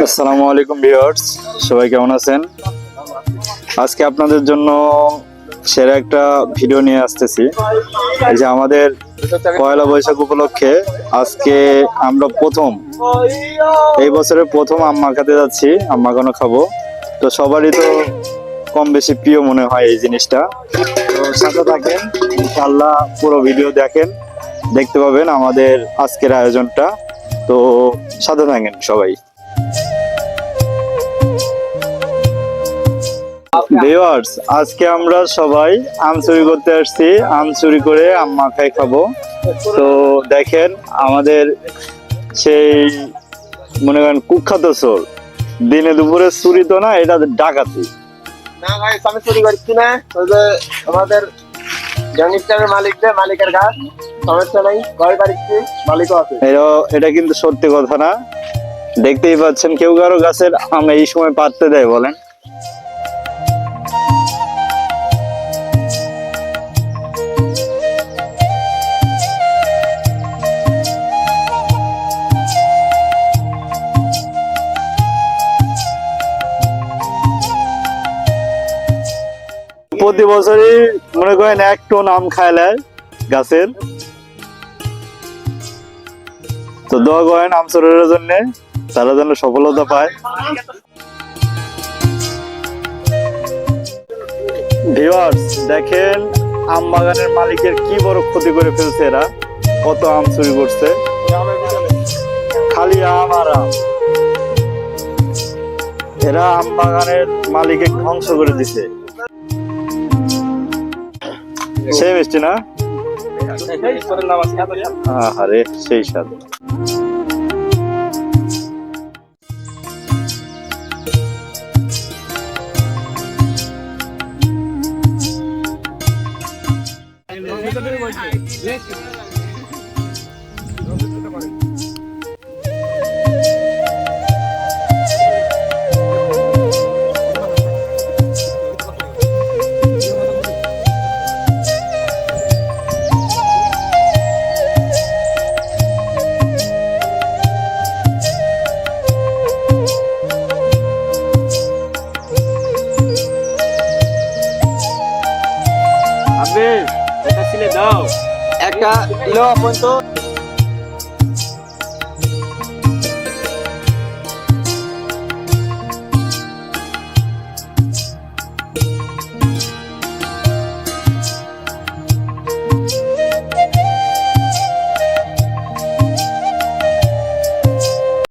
আসসালামু আলাইকুম ভিউয়ার্স, সবাই কেমন আছেন? আজকে আপনাদের জন্য সেরা একটা ভিডিও নিয়ে আসতেছি। এই যে আমাদের পয়লা বৈশাখ উপলক্ষে আজকে আমরা প্রথম, এই বছরের প্রথম আম্মা খেতে যাচ্ছি আম্মা কোনো খাব। তো সবারই তো কম বেশি প্রিয় মনে হয় এই জিনিসটা। তো সাথে থাকেন ইনশাল্লাহ পুরো ভিডিও দেখেন, দেখতে পাবেন আমাদের আজকের আয়োজনটা। তো সাথে থাকেন সবাই। ভিউয়ার্স আজকে আমরা সবাই আম চুরি করতে আসছি। আম চুরি করে আম মাখাই খাব। তো দেখেন আমাদের সেই মনে করেন কুখ্যাত চোর। দিনে দুপুরে চুরি তো না এটা ডাকাতি। না ভাই আমি চুরি করছি না। ওই যে আমাদের জঙ্গিস্টারের মালিক যে মালিকের গাছ সমস্যা নাই ঘর বাড়িতে মালিকও আছে। এটা এটা কিন্তু সত্যি কথা না। দেখতেই পাচ্ছেন কেউ কারও গাছের আম এই সময় পাততে দেয় বলেন। প্রতি বছরই মনে করেন এক টন আম খাইলে গাছের। তো দোয়া করেন আম চোরের জন্য, তারা যেন সফলতা পায়। ভিউয়ার্স দেখেন আম বাগানের মালিকের কি বড় ক্ষতি করে ফেলছে এরা, কত আম চুরি করছে। খালি আম আর আম। এরা আম বাগানের মালিকে ধ্বংস করে দিছে। সেই মিষ্টি না? আরে সেই স্বাদ। একটা লো পর্যন্ত